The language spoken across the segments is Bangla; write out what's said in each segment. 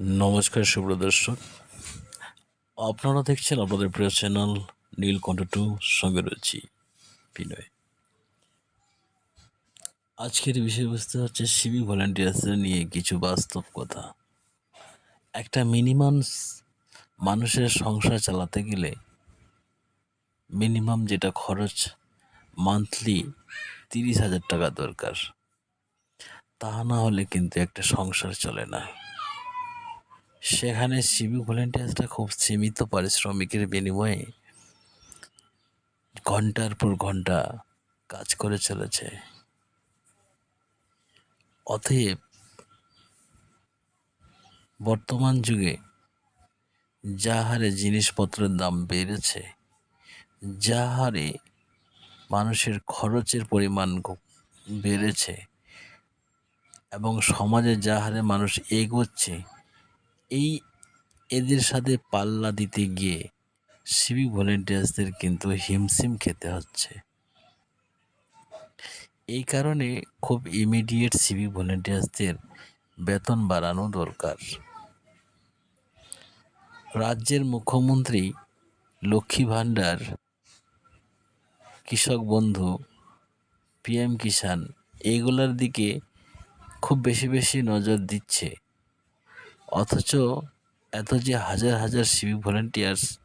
নমস্কার সুব্র দর্শক। আপনারা দেখছেন আপনাদের প্রিয় চ্যানেল নীলকণ্ঠ টু, সঙ্গে রয়েছি বিনয়। আজকের বিষয়বস্তু হচ্ছে সিভিক ভলেন্টিয়ার্সদের নিয়ে কিছু বাস্তব কথা। একটা মিনিমাম মানুষের সংসার চালাতে গেলে মিনিমাম যেটা খরচ মান্থলি তিরিশ হাজার টাকা দরকার। তা না হলে কিন্তু একটা সংসার চলে না। সেখানে সিভিক ভলেন্টিয়ার্সরা খুব সীমিত পারিশ্রমিকের বিনিময়ে ঘণ্টার পর ঘণ্টা কাজ করে চলেছে। অতএব বর্তমান যুগে যা হারে জিনিসপত্রের দাম বেড়েছে, যা হারে মানুষের খরচের পরিমাণ বেড়েছে এবং সমাজে যা হারে মানুষ এগোচ্ছে এই এদের সাথে পাল্লা দিতে গিয়ে সিভিক ভলেন্টিয়ার্সদের কিন্তু হিমশিম খেতে হচ্ছে। এই কারণে খুব ইমিডিয়েট সিভিক ভলেন্টিয়ার্সদের বেতন বাড়ানো দরকার। রাজ্যের মুখ্যমন্ত্রী লক্ষ্মী ভাণ্ডার, কৃষক বন্ধু, পিএম কিষাণ এইগুলোর দিকে খুব বেশি বেশি নজর দিচ্ছে। অথচ এত যে হাজার হাজার সিভিক ভলেন্টিয়ার্স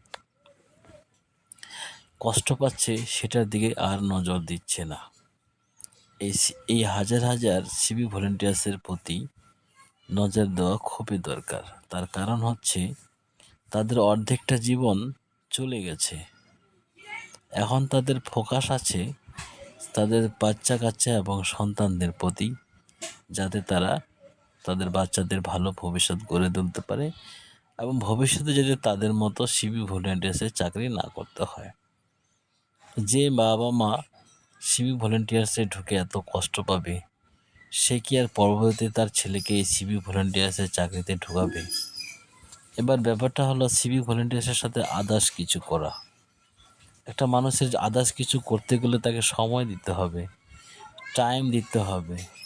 কষ্ট পাচ্ছে, সেটার দিকে আর নজর দিচ্ছে না। এই এই হাজার হাজার সিভিক ভলেন্টিয়ার্সের প্রতি নজর দেওয়া খুবই দরকার। তার কারণ হচ্ছে, তাদের অর্ধেকটা জীবন চলে গেছে। এখন তাদের ফোকাস আছে তাদের বাচ্চা কাচ্চা এবং সন্তানদের প্রতি, যাতে তারা তাদের বাচ্চাদের ভালো ভবিষ্যৎ গড়ে তুলতে পারে এবং ভবিষ্যতে যদি তাদের মতো সিভিক ভলেন্টিয়ার্সের চাকরি না করতে হয়। যে বাবা মা সিভিক ভলেন্টিয়ার্সে ঢুকে এত কষ্ট পাবে, সে কি আর পরবর্তীতে তার ছেলেকে এই সিভিক ভলেন্টিয়ার্সের চাকরিতে ঢোকাবে? এবার ব্যাপারটা হলো সিভিক ভলেন্টিয়ার্সের সাথে আদার্স কিছু করা। একটা মানুষের আদার্স কিছু করতে গেলে তাকে সময় দিতে হবে টাইম দিতে হবে।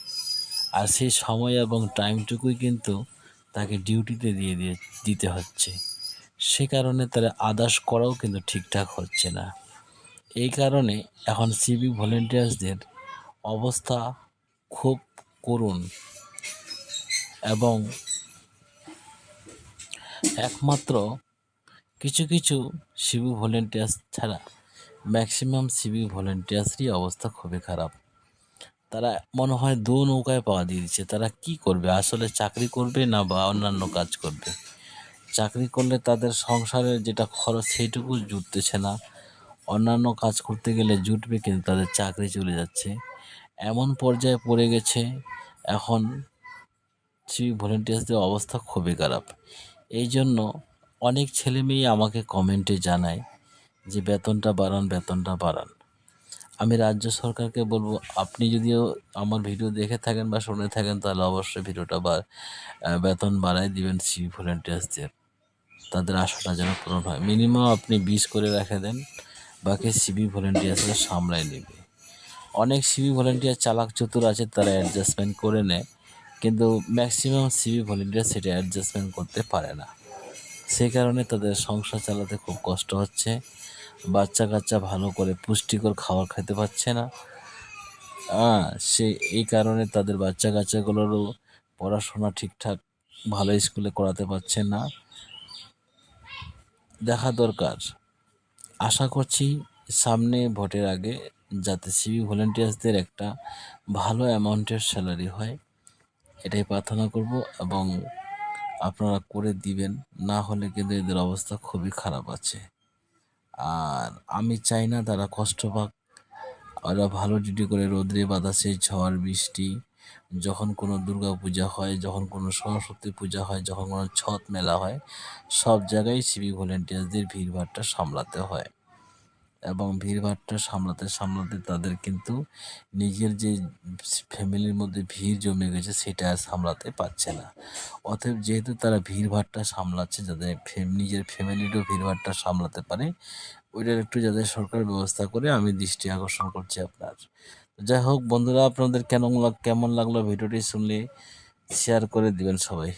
আর সেই সময় এবং টাইমটুকুই কিন্তু তাকে ডিউটিতে দিয়ে দিয়ে দিতে হচ্ছে। সে কারণে তারা আদার্স করাও কিন্তু ঠিকঠাক হচ্ছে না। এই কারণে এখন সিভিক ভলেন্টিয়ার্সদের অবস্থা খুব করুণ এবং একমাত্র কিছু কিছু সিভিক ভলেন্টিয়ার্স ছাড়া ম্যাক্সিমাম সিভিক ভলেন্টিয়ার্সরই অবস্থা খুবই খারাপ। তারা মনে হয় দু নৌকায় পাওয়া দিয়ে দিচ্ছে। তারা কি করবে? আসলে চাকরি করবে না বা অন্যান্য কাজ করবে? চাকরি করলে তাদের সংসারের যেটা খরচ সেইটুকু জুটতেছে না। অন্যান্য কাজ করতে গেলে জুটবে, কিন্তু তাদের চাকরি চলে যাচ্ছে। এমন পর্যায়ে পড়ে গেছে, এখন সিভিক ভলেন্টিয়ার্সদের অবস্থা খুবই খারাপ। এই জন্য অনেক ছেলে মেয়ে আমাকে কমেন্টে জানায় যে, বেতনটা বাড়ান বেতনটা বাড়ান। আমি রাজ্য সরকারকে বলব, আপনি যদিও আমার ভিডিও দেখে থাকেন বা শুনে থাকেন, তাহলে অবশ্যই ভিডিওটা বা বেতন বাড়াই দিবেন সিভিক ভলেন্টিয়ার্সদের তাদের আশাটা যেন পূরণ হয়। মিনিমাম আপনি বিশ করে রেখে দেন, বাকি সিভিক ভলেন্টিয়ার্সরা সামলাই নেবে। অনেক সিভিক ভলেন্টিয়ার চালাক চতুর আছে, তারা অ্যাডজাস্টমেন্ট করে নেয়, কিন্তু ম্যাক্সিমাম সিভিক ভলেন্টিয়ার সেটা অ্যাডজাস্টমেন্ট করতে পারে না। সেই কারণে তাদের সংসার চালাতে খুব কষ্ট হচ্ছে। বাচ্চা কাচ্চা ভালো করে পুষ্টিকর খাবার খেতে পাচ্ছে না। হ্যাঁ সে এই কারণে তাদের বাচ্চা কাচ্চাগুলোরও পড়াশোনা ঠিকঠাক ভালো স্কুলে করাতে পারছে না। দেখা দরকার। আশা করছি সামনে ভোটের আগে যাতে সিভি ভলেন্টিয়ার্সদের একটা ভালো অ্যামাউন্টের স্যালারি হয়, এটাই প্রার্থনা করব এবং আপনারা করে দিবেন, না হলে কিন্তু এদের অবস্থা খুবই খারাপ আছে। আর আমি চাই না তারা কষ্ট পাক। ওরা ভালো ডিউটি করে রোদ্রে বাতাসে ঝড়, বৃষ্টি, যখন কোনো দুর্গা পূজা হয়, যখন কোনো সরস্বতী পূজা হয়, যখন কোনো ছট মেলা হয়, সব জায়গায় সিভি ভলেন্টিয়ারদের ভিড়ভাড়টা সামলাতে হয়। এবং ভিড়ভাড়টা সামলাতে সামলাতে তাদের কিন্তু নিজের যে ফ্যামিলির মধ্যে ভিড় জমে গেছে সেটা আর সামলাতে পারছে না। অতএব যেহেতু তারা ভিড়ভাড়টা সামলাচ্ছে ফে- নিজের ফ্যামিলিরও ভিড়ভাড়টা সামলাতে পারে, ওইটার একটু যাতে সরকার ব্যবস্থা করে আমি দৃষ্টি আকর্ষণ করছি আপনার। যাই হোক বন্ধুরা, আপনাদের কেন কেমন লাগল ভিডিওটি শুনলে শেয়ার করে দিবেন সবাই।